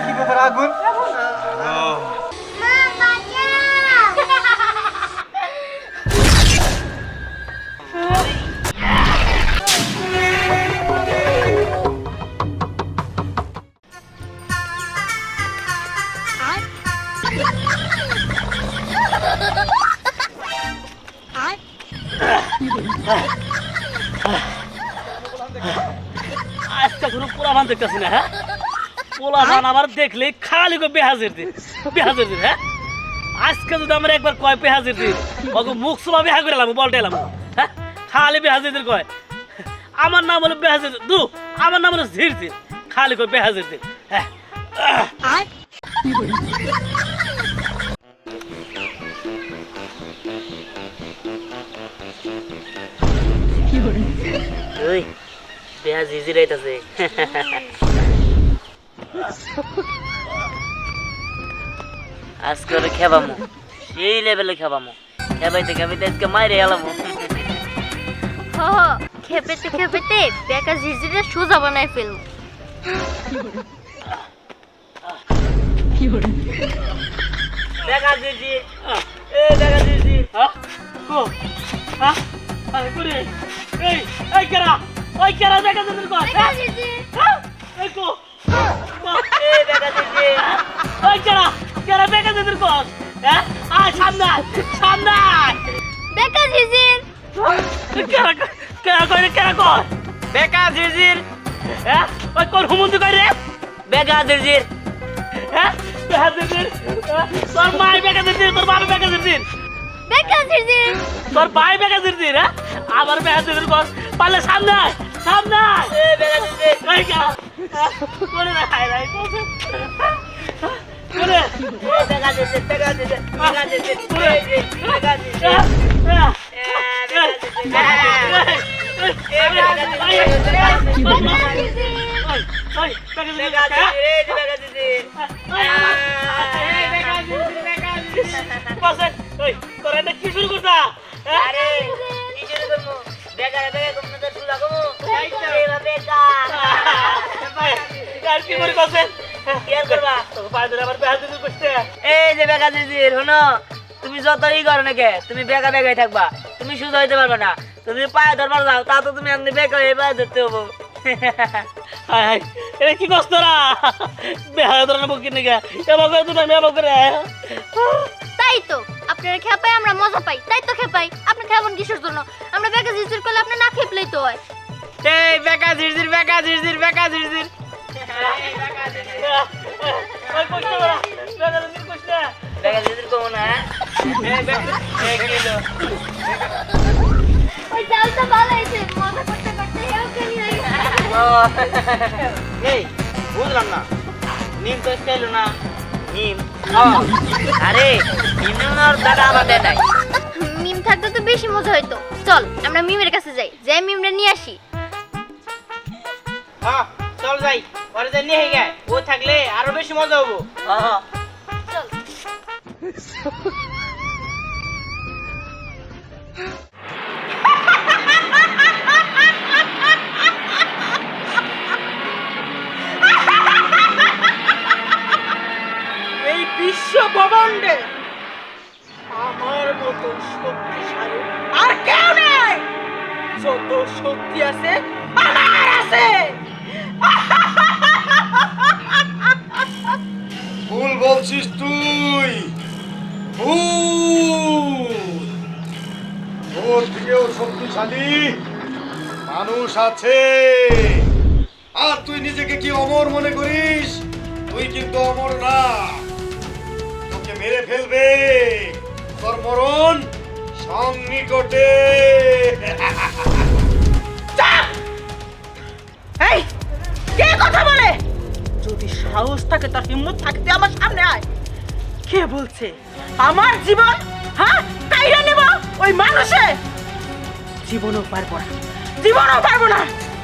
কি ব্যাপার আগুন পোলাভান আমার দেখলে খালি করে বেহাজের দিন বেহাজের দিন হ্যাঁ? আজকে যদি আমার একবার কয় বেহাজের দিন ওকে মুখ সুমা বেহা করে এলাম বলটা এলাম হ্যাঁ? খালি বেহাজের দিন কয় আমার নাম হলো বেহাজের দু আমার নাম হলো ঝির দিন খালি করে বেহাজের দিন হ্যাঁ? ওই বেহা ঝিঝি রাইতাছে আজকে ওরে খেবামু। সেই লেভেলে খেবামু। খেবাইতে খেবাইতে আজকে মাইরে এলাম। হ হ, খেপেতে খেপেতে বেকা ঝিঝিরে সোজা বানায় ফেলব। দেখা দিয়েছি এ দেখা দিয়েছি হ্যাঁ কো। হ্যাঁ আরে এই এই কেরা? ওই কেরা দেখা কো হ্যাঁ এই কো। এ দেখা দিয়েছি ওই কেরা কেরা দেখা দিয়েছি কো হ্যাঁ আয় সামনে সামনে। বেকা ঝিঝির কেরা কেরা কই রে কেরা বেকা জিজির হ্যাঁ ওই কোন হুমুন্দি কই রে বেকা জিজির হ্যাঁ বেকা জিজির হ্যাঁ? তোর মাই বেকা জিজির তোর বাবা বেকা জিজির বেকা ঝিঝির তোর ভাই বেকা জিজির হ্যাঁ আবার বেকা জিজির কর পারলে সামনে সামনে এ জিজির কি শুরু করছা আরে কি শুরু করব বেকার বেকার কম তো শুরু করব বেকার কি করে করছেন? এই যে বেকা দিদির শোনো? তুমি যতই করো নাকি তুমি বেকা বেকাই থাকবা। তুমি সুযোগ হইতে পারবে না। তুমি পায়ে ধরবার যাও তা তো তুমি এমনি বেকা হয়ে পায়ে ধরতে হব। এটা কি কষ্ট না বেহাল ধরনের বকি নাকি এবার করে তুমি আমি এবার করে তাই তো আপনারা খেপাই আমরা মজা পাই। তাই তো খেপাই। আপনি খাবেন কিসের জন্য? আমরা বেকা ঝিঝির করলে আপনি না খেপলেই তো হয়। এই বেকা ঝিরঝির বেকা ঝিরঝির বেকা ঝিরঝির। আরে নাই মিম থাকতে তো বেশি মজা হইতো। চল, আমরা মিমের কাছে যাই। যাই মিমরে নিয়ে আসি। হ্যাঁ। চল যাই ওরে যে নিয়ে গে ও থাকলে আরও বেশি মজা হব। এই বিশ্ব ব্রহ্মাণ্ডে আমার মতো শক্তিশালী আর কেউ নেই। যত শক্তি আছে আমার আছে। ভুল বলছিস তুই। ওর থেকেও শক্তিশালী মানুষ আছে। আর তুই নিজেকে কি অমর মনে করিস? তুই কিন্তু অমর না। তোকে মেরে ফেলবে। তোর মরণ সন্নিকটে এই! কে কথা বলে? যদি সাহস থাকে, তার হিম্মত থাকতে আমার সামনে আয়। কে বলছে? আমার জীবন? হ্যাঁ? কাইরা নেব ওই মানুষে? জীবনও পারব না। জীবনও পারব না।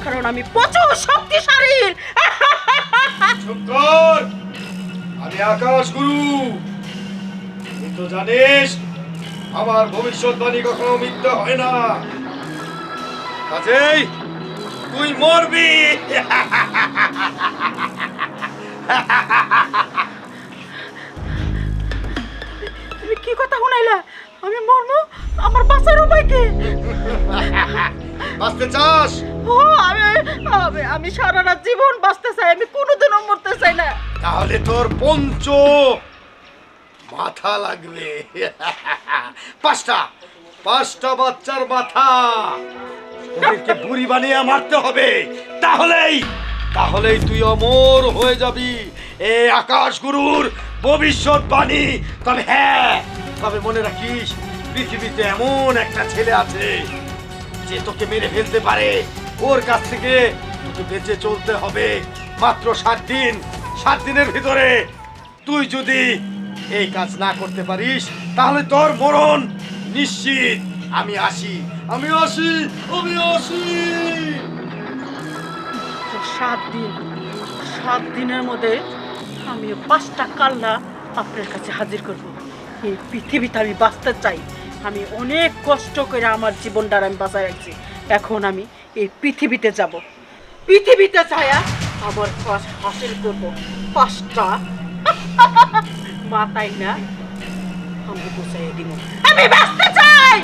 কারণ আমি প্রচুর শক্তিশালী। আমি আকাশ গুরু। তুই তো জানিস, আমার ভবিষ্যৎবাণী কখনো মিথ্যা হয় না। কাজেই তুই মরবি। তুমি কি কথা শুনাইলা? আমি মরমু আমার বাঁচার উপায় কি? বাঁচতে চাস? ও আমি আমি আমি সারা রাত জীবন বাঁচতে চাই আমি কোনোদিনও মরতে চাই না। তাহলে তোর পঞ্চ মাথা লাগবে। পাঁচটা। পাঁচটা বাচ্চার মাথা। ওদেরকে বুড়ি বানিয়ে মারতে হবে। তাহলেই তাহলেই তুই অমর হয়ে যাবি। এ আকাশ গুরুর ভবিষ্যৎবাণী তবে হ্যাঁ তবে মনে রাখিস, পৃথিবীতে এমন একটা ছেলে আছে যে তোকে মেরে ফেলতে পারে। ওর কাছ থেকে তোকে বেঁচে চলতে হবে মাত্র সাত দিন। সাত দিনের ভিতরে তুই যদি এই কাজ না করতে পারিস, তাহলে তোর মরণ নিশ্চিত। আমি আসি। আমি আসি। আমি আসি। সাত দিন। সাত দিনের মধ্যে আমি পাঁচটা কাল্লা আপনার কাছে হাজির করব। এই পৃথিবীতে আমি বাঁচতে চাই। আমি অনেক কষ্ট করে আমার জীবনটা আমি বাঁচাই রাখছি। এখন আমি এই পৃথিবীতে যাব। পৃথিবীতে ছায়া আমার হাসিল করব। পাঁচটা। মাতাই না আমি বাঁচতে চাই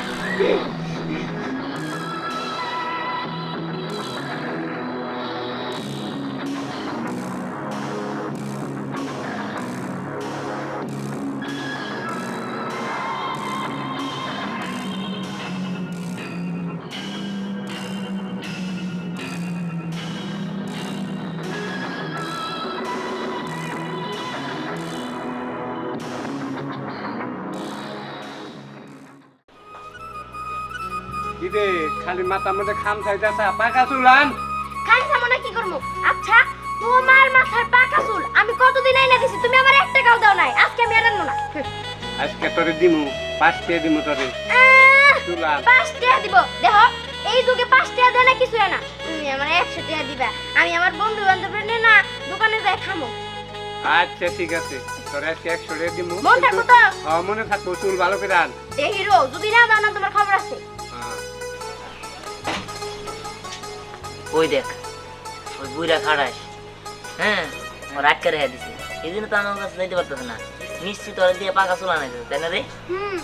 মাথার মধ্যে খাম চাইতেছে পাকা চুলান খান সামনে কি করব আচ্ছা তোমার মাথার পাকা চুল আমি কতদিন আইনা দিছি? তুমি আমার এক টাকাও দাও নাই আজকে আমি আর আনব না। আজকে তোরে দিমু পাঁচ কে দিমু তোরে। চুলান পাঁচ টাকা দিব। দেখো এই যুগে পাঁচ টাকা দেয় না কিছু না। তুমি আমার একশো টাকা দিবা। আমি আমার বন্ধু বান্ধব না দোকানে যাই খামো। আচ্ছা ঠিক আছে। তোরে আজকে একশো টাকা দিমু। মন থাকব তো হ্যাঁ মনে থাকব চুল ভালো করে আন। এ হিরো যদি না দাও না তোমার খবর আছে। ওই দেখ ওই বুড়া খাড়াস হ্যাঁ? আমার আটকে রেখে দিছে। এই জন্য তো আমার কাছে যাইতে পারতেছে না। নিশ্চিত ওরা দিয়ে পাকা চুলা নাই তাই না রে? হুম।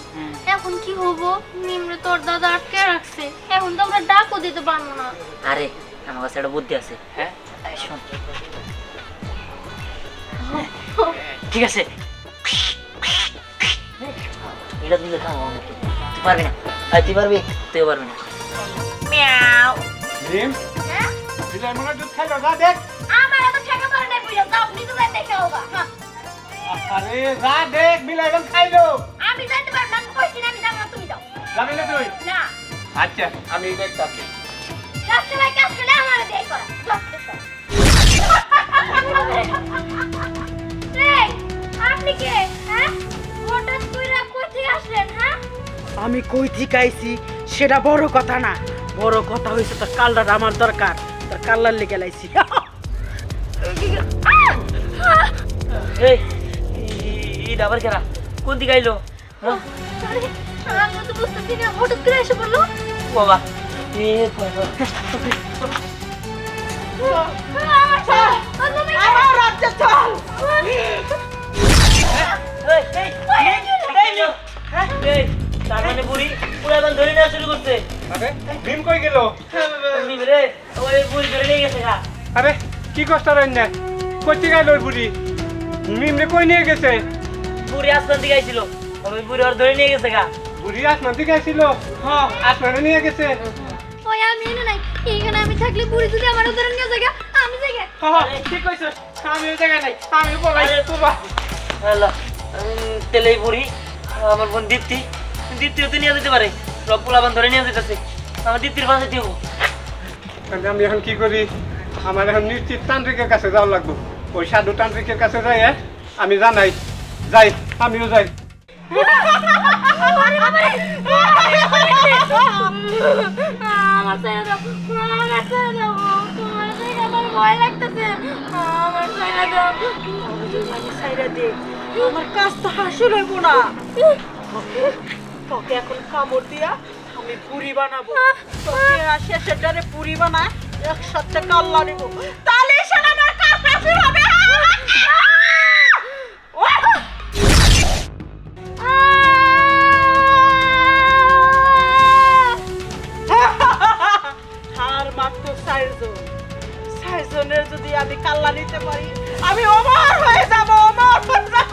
এখন কি হব? নিম্নে তোর দাদা আটকে রাখছে। এখন তো আমরা ডাকও দিতে পারব না। আরে আমার কাছে একটা বুদ্ধি আছে। হ্যাঁ? শোন। ঠিক আছে। এটা দিলে খাব আমাকে তুই পারবি না? আর তুই পারবি। তুইও পারবি না। মিয়াও। বিলাই মনে দুধ খাইলো না দেখ। আমার এত টাকা পড়ে নাই বুঝলাম দাও নিজে যাই দেখে হোগা হ্যাঁ আরে যা দেখ বিলাই রং খাইলো। আমি যাইতে পারব না আমি কইছি না আমি যাব না তুমি যাও। যাবি না তুই? না। আচ্ছা আমি দেখতাছি সবসময় কাজ আমার করা। আপনি কে? হ্যাঁ? হঠাৎ কইরা কোথায় আসলেন হ্যাঁ? আমি কই থেকে আইছি সেটা বড় কথা না। বড় কথা হয়েছে তো কালটা আমার দরকার। কাল্লার লেগে লাইছি। এই আবার কেরা? কোন দিকে আইলো? হ্যাঁ? আমি তো বুঝতেছি না হঠাৎ করে এসে বলল বাবা। এ। আমার রাজ্যে চল তার মানে বুড়ি পুরো এখন ধরে নেওয়া শুরু করছে। ডিম কই গেল? রে। ওই বুড়ি ধরে নিয়ে গেছে গা আরে কি কষ্ট রইন না কই থেকে আইলো ওই বুড়ি। মিমরে কই নিয়ে গেছে? বুড়ি আসমান দিকে আইছিল। ওই বুড়ি ওর ধরে নিয়ে গেছে গা বুড়ি আসমান থেকে আইছিল? হ্যাঁ আসমানে নিয়ে গেছে। ওই আমি এনে নাই। এখানে আমি থাকলে বুড়ি যদি আমার ধরে নিয়ে যায় আমি যাই গে। হ্যাঁ ঠিক কইছ। আমি ওই জায়গায় নাই। আমি বলাই তোবা হ্যালো তেলে বুড়ি। আমার বোন দীপ্তি। দীপ্তিও তো নিয়ে যেতে পারে। সব পোলাবান ধরে নিয়ে যেতেছে। আমার দীপ্তির পাশে দিব তাহলে আমি এখন কি করি? আমার এখন নিশ্চিত তান্ত্রিকের কাছে যাওয়া লাগবো। ওই সাধু তান্ত্রিকের কাছে যাই হ্যাঁ? আমি জানাই। যাই, আমিও যাই। আমার হাসিল হইব না। এখন কামড় দিয়া আমি পুরি বানাবো। তোকে শেষের ডারে পুরি বানায় একসাথে কাল্লা নিব। তাহলে সেটা আমার কাছে হবে? যদি আমি কাল্লা নিতে পারি, আমি অমর হয়ে যাব, অমর হয়ে যাব।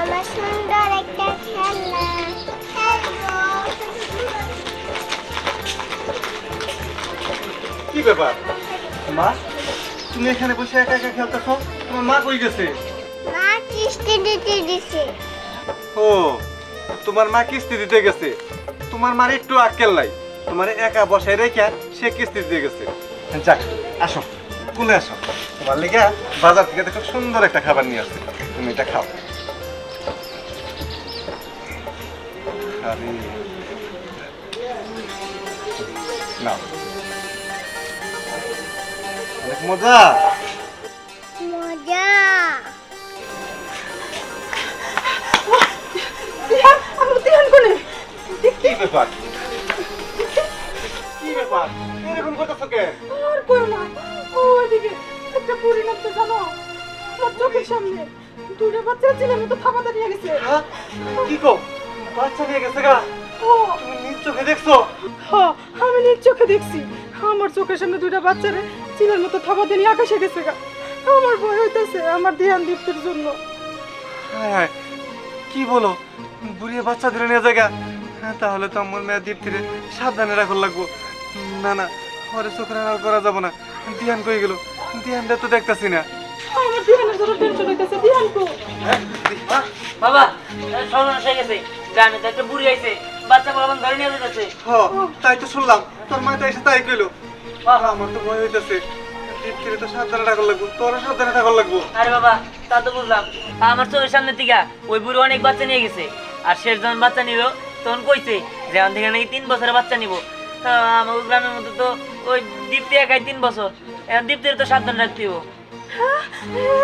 আমার সুন্দর একটা খেলনা। কি ব্যাপার? মা তুমি এখানে বসে একা একা খেলতেছো? তোমার মা কই গেছে? মা কিস্তি দিতে দিছে ও তোমার মা কিস্তি দিতে গেছে। তোমার মার একটু আক্কেল নাই। তোমার একা বসায় রেখে সে কিস্তি দিতে গেছে। যাক আসো। কুলে আসো। তোমার লেগে বাজার থেকে দেখো সুন্দর একটা খাবার নিয়ে আসছে। তুমি এটা খাও। আরে নাও অনেক মজা মজা কি ব্যাপার? কি ব্যাপার? এরকম করতেছো কে আর কই না। ওইদিকে একটা বুড়ি নাচতে জানো? আমার চোখের সামনে। দুটো বাচ্চা ছেলের মতো থাপাতে নিয়ে গেছে। হ্যাঁ? কি কো? বাচ্চা নিয়ে গেছে গা। ও। তুমি নিজ চোখে দেখছ? হ্যাঁ, আমি নিজ চোখে দেখছি। আমার চোখের সামনে দুইটা বাচ্চারে চিলের মতো থাপাতে নিয়ে আকাশে গেছে গা। আমার ভয় হইতেছে আমার ধ্যান দীপ্তির জন্য। হায় হায় কি বলো? বুড়িয়ে বাচ্চা ধরে নিয়ে জায়গা হ্যাঁ তাহলে তো আমার মেয়ে দীপ্তিরে সাবধানে রাখা লাগবো। না না ঘরে চোখের আড়াল করা যাব না। ধ্যান কই গেল? ধ্যানটা তো দেখতাছি না। আমার ধ্যানের জন্য টেনশন হইতেছে ধ্যান কো বাবা সর্বনাশ হয়ে গেছে। গ্রামে তো একটা বুড়ি আইছে বাচ্চা বাবা ধরে নিয়ে যেতেছে হ তাই তো শুনলাম। তোর মা তো এসে তাই কইলো। আমার তো ভয় হইতেছে। দীপ্তিরে তো সাবধানে রাখা লাগবো তোরা সাবধানে থাকা লাগবো। আরে বাবা তা তো বুঝলাম। আমার চোখের সামনে থেকে ওই বুড়ি অনেক বাচ্চা নিয়ে গেছে। আর শেষ যখন বাচ্চা নিল তখন কইছে যে এখন থেকে নাকি তিন বছরের বাচ্চা নিব। তা আমার গ্রামের মধ্যে তো ওই দীপ্তি একাই তিন বছর। এখন দীপ্তির তো সাবধান রাখতে হইবো। হ্যাঁ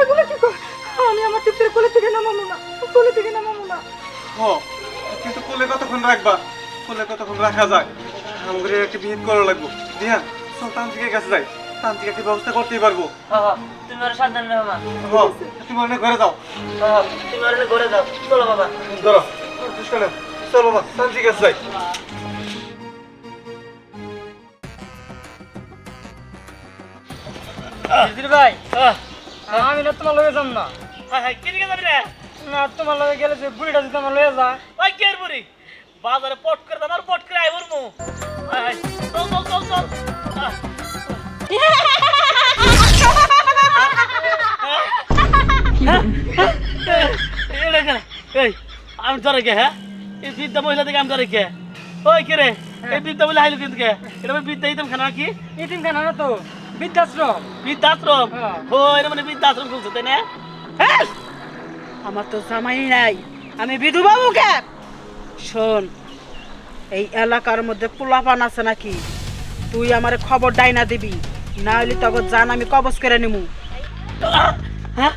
এগুলো কি আমি আমার তৃপ্তির কোলে থেকে নামাবো না কোলে থেকে নামাবো না। হ। কিন্তু কোলে কতক্ষণ রাখবা? কোলে কতক্ষণ রাখা যায়? আমাদের একটি বিহিত করা লাগবো। দিহান চল তান্ত্রিকের কাছে যাই। তান্ত্রিক একটি ব্যবস্থা করতেই পারব। হ হ, তুমি ওরা সাবধান রাখো মা। তুমি অনেক ঘরে যাও। হ হ, তুমি ওরা ঘরে যাও। চলো বাবা। ধরো চল বাবা তান্ত্রিক কাছে যাই। ভাই আমি না তোমার লয়ে যাম না। কি দিকে যাবি রে? না তোমার লগে গেলে যে বুড়িটা যদি আমার লয়ে যা ওই কে বুড়ি? বাজারে পট করে দাম আর পট করে আইবর মু চল চল চল চল। আহ, এটা কেন? এই আমি ধরে কে হ্যাঁ? এই বৃদ্ধা মহিলা থেকে আমি ধরে কে? ওই কে রে? এই বৃদ্ধা মহিলা আইলো কিন্তু কে? এটা আমি বৃদ্ধা ইতাম খানা কি ইতিম খানা না তো বৃদ্ধাশ্রম। বৃদ্ধাশ্রম? হ্যাঁ। ও এটা মানে বৃদ্ধাশ্রম খুলছে তাই না? হ্যাঁ! আমার তো জামাই নাই। আমি বিধবা মুখে শোন এই এলাকার মধ্যে পোলাপান আছে নাকি? তুই আমার খবর ডাইনা দিবি না হলে তখন জান আমি কবজ করে নিমু। হ্যাঁ?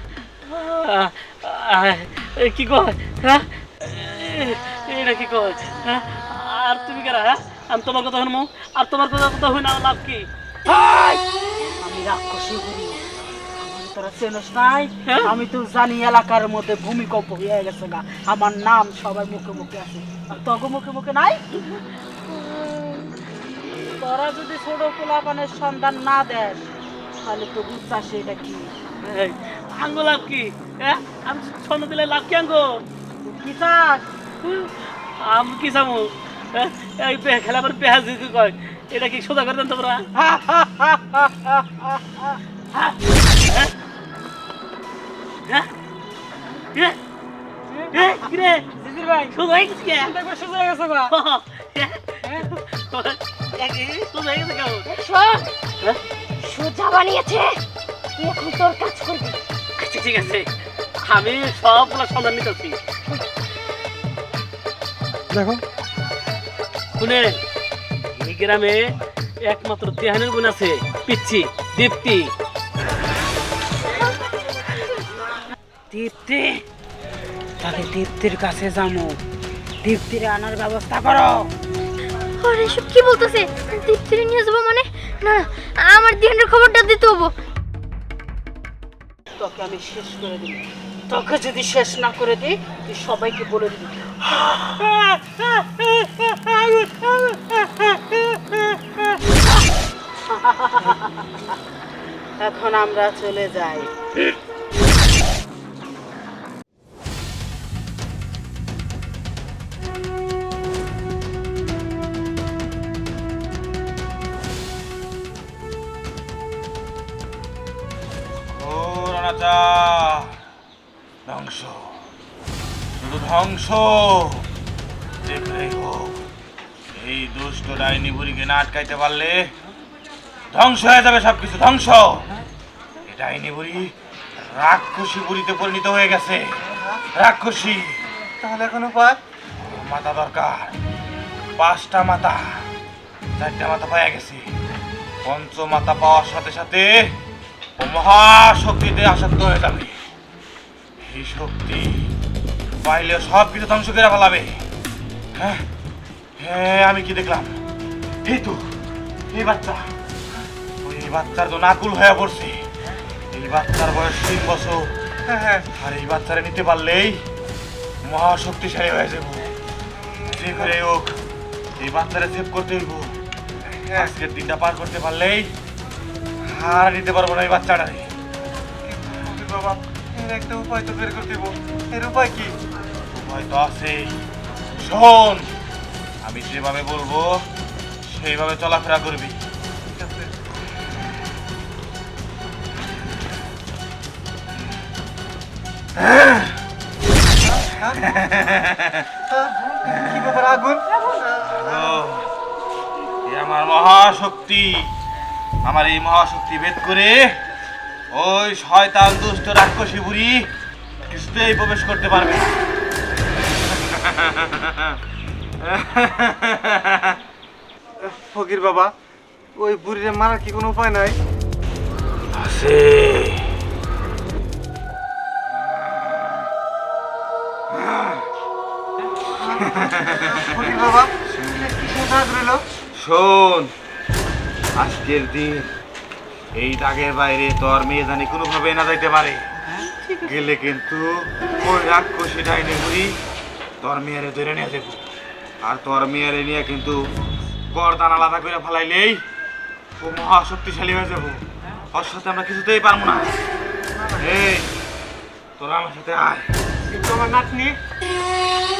কি কয়? হ্যাঁ? এটা কি কয়? হ্যাঁ? আর তুমি কেরা হ্যাঁ? আমি তোমার কথা শুনব। আর তোমার কথা কথা হই না লাভ কি? আমি করি আমার তোরা চেনস নাই? হ্যাঁ? আমি তো জানি এলাকার মধ্যে ভূমিকম্প হয়ে গেছে গা। আমার নাম সবার মুখে মুখে আছে। আর তগ মুখে মুখে নাই? তোরা যদি ছোট পোলাপানের সন্ধান না দেস তাহলে তো বুঝছাস এটা কি? আঙ্গো লাভ কি? হ্যাঁ? আমি ছন্দ দিলে লাভ কি আঙ্গো কি চাস? আমি কি চামু? হ্যাঁ? এই খেলা আমার পেঁয়াজ কয়। এটা কি সোজা করে দেন তোমরা? সোজা বানিয়েছে। এখন তোর কাজ করবি। আচ্ছা ঠিক আছে। আমি সবগুলো সন্ধান নিতেছি দেখো। শুনে এই গ্রামে একমাত্র দেহানের গুণ আছে পিচ্ছি দীপ্তি। দীপ্তি তাহলে দীপ্তির কাছে যাব দীপ্তির আনার ব্যবস্থা করো। আরে এসব কি বলতেছে? দীপ্তিরে নিয়ে যাব মানে? না না আমার দিনের খবরটা দিতে হব। তোকে আমি শেষ করে দিই তোকে যদি শেষ না করে দিই তুই সবাইকে বলে দিবি। এখন আমরা চলে যাই। অনাচার ধ্বংস। শুধু ধ্বংস দেখলেই হোক এই দুষ্ট ডাইনি বুড়িকে না আটকাইতে পারলে ধ্বংস হয়ে যাবে সবকিছু ধ্বংস। এই ডাইনি বুড়ি রাক্ষসী বুড়িতে পরিণত হয়ে গেছে। রাক্ষসী। তাহলে এখন উপায়? মাথা দরকার। পাঁচটা মাথা চারটা মাথা পাওয়া গেছে। পঞ্চ মাথা পাওয়ার সাথে সাথে মহাশক্তিতে আসক্ত হয়ে যাবে। এই শক্তি পাইলে সব কিছু ধ্বংস করে ফেলাবে। হ্যাঁ হ্যাঁ আমি কি দেখলাম? এই তো এই বাচ্চা। ওই বাচ্চার তো নাকুল হয়ে পড়ছে। এই বাচ্চার বয়স তিন বছর। হ্যাঁ আর এই বাচ্চারা নিতে পারলেই মহাশক্তিশালী হয়ে যাব। যে করে হোক এই বাচ্চারা সেভ করতে হইব। আজকের দিনটা পার করতে পারলেই আর নিতে পারব না এই বাচ্চাটারে বাবা? এর একটা উপায় তো বের করতে দিব। এর উপায় কি? হয়তো আছে শোন আমি যেভাবে বলব সেইভাবে চলাফেরা করবি। কি ব্যাপার আগুন? আমার মহাশক্তি। আমার এই মহাশক্তি ভেদ করে ওই শয়তান দুষ্ট রাক্ষসী বুড়ি কিছুতেই প্রবেশ করতে পারবে ফকির বাবা ওই বুড়িরে মারার কি কোনো উপায় নাই? আছে। ফকির বাবা শোন আজকের দিন এই দাগের বাইরে তোর মেয়ে জানি কোনোভাবে না যাইতে পারে। গেলে কিন্তু ওই রাক্ষসী ডাইনি বুড়ি তোর মেয়েরে ধরে নিয়ে যাব আর তোর মেয়েরে নিয়ে কিন্তু বরদান আলাদা করে ফেলাইলেই ও মহা শক্তিশালী হয়ে যাব। ওর সাথে আমরা কিছুতেই পারব না। এই তোরা আমার সাথে আয়। কিন্তু আমার নাতনি?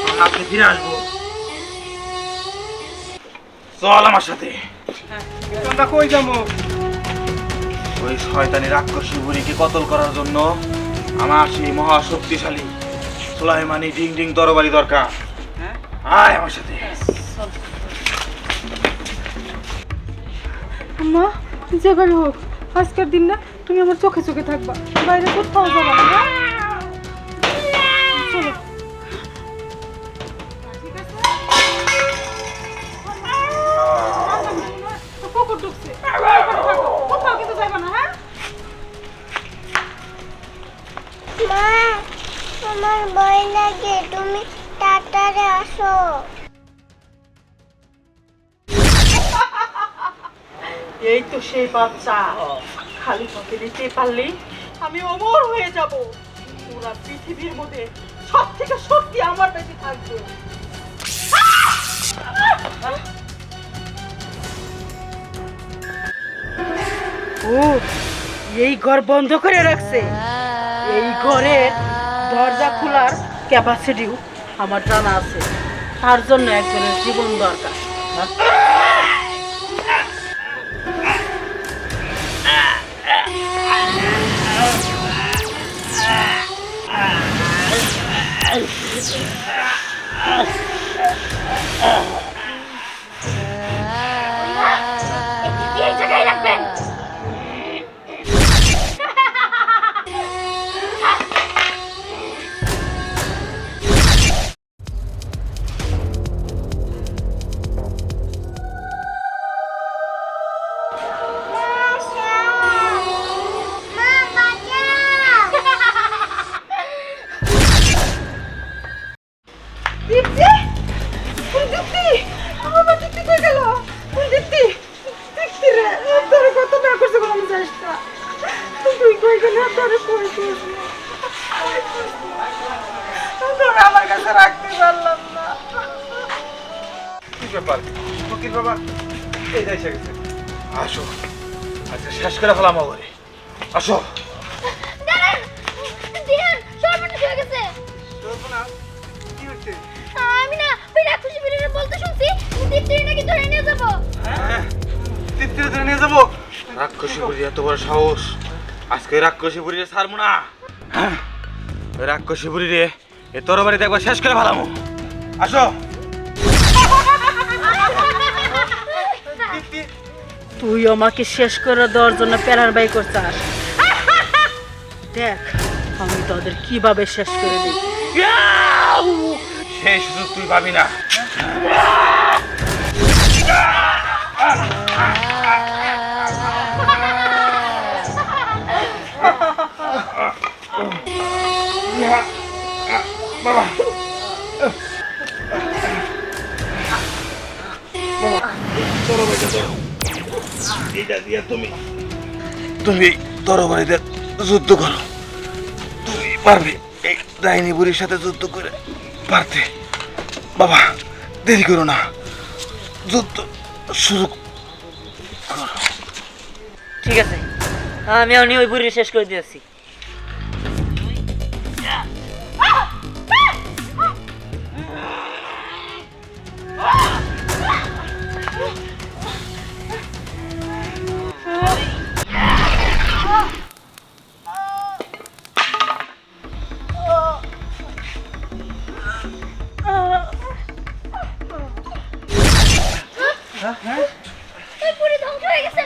তোর নাতনি ফিরে আসব। চল আমার সাথে। আমরা কই যাব? ওই শয়তানি রাক্ষসী বুড়িকে কতল করার জন্য? আমার সেই মহা শক্তিশালী সুলাইমানি ডিং ডিং তরবারি দরকার। আয় আমার সাথে। মা যেভাবে হোক। আজকের দিন না তুমি আমার চোখে চোখে থাকবা। বাইরে কোথাও যাবা না ঢুকছে। কোথাও কিন্তু যাইবা না হ্যাঁ? মা আমার ভয় লাগে তুমি তাড়াতাড়ি আসো। এই তো সেই বাচ্চা। খালি তোকে দিতে পারলি আমি অমর হয়ে যাব। পুরা পৃথিবীর মধ্যে সব থেকে শক্তি আমার বেশি থাকবে। ও এই ঘর বন্ধ করে রাখছে। এই ঘরের দরজা খোলার ক্যাপাসিটিও আমার জানা আছে। তার জন্য একজনের জীবন দরকার। এই ধরে নিয়ে যাব। রাক্ষসী বুড়ি এত বড় সাহস। আজকে রাক্ষসী বুড়ি ছাড়বো না। হ্যাঁ? রাক্ষসী বুড়ি রে এ তোর বাড়িতে একবার শেষ করে ফেলামো। আসো। তুই আমাকে শেষ করে দেওয়ার জন্য প্যারার বাই করছিস। দেখ আমি তোদের কীভাবে শেষ করে দিই। সুযোগ তুই পাবি না। এটা দিয়ে তুমি। তুমি যুদ্ধ করো। তুমি পারবে এই ডাইনি বুড়ির সাথে যুদ্ধ করে পারতে। বাবা দেরি করো না। যুদ্ধ শুরু ঠিক আছে আমি আমি ওই বুড়ি শেষ করে দিয়েছি। ওই পুরি ধ্বংস হয়ে গেছে।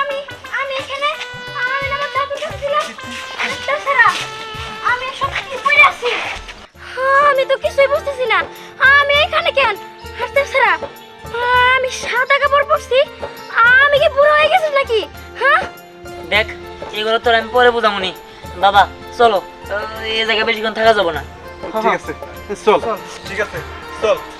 আমি আমি এখানে আমি আমার দাদুর কাছে ছিলাম। তাছাড়া আমি সব কি পড়ে আছি? আমি তো কিছুই বুঝতেছি না। আমি এখানে কেন? আর তাছাড়া আমি সাদা কাপড় পরছি। আমি কি বুড়ো হয়ে গেছি নাকি? হ্যাঁ? দেখ এগুলো তোর আমি পরে বুঝামনি। বাবা চলো এই জায়গায় বেশিক্ষণ থাকা যাব না। ঠিক আছে চল। ঠিক আছে। চল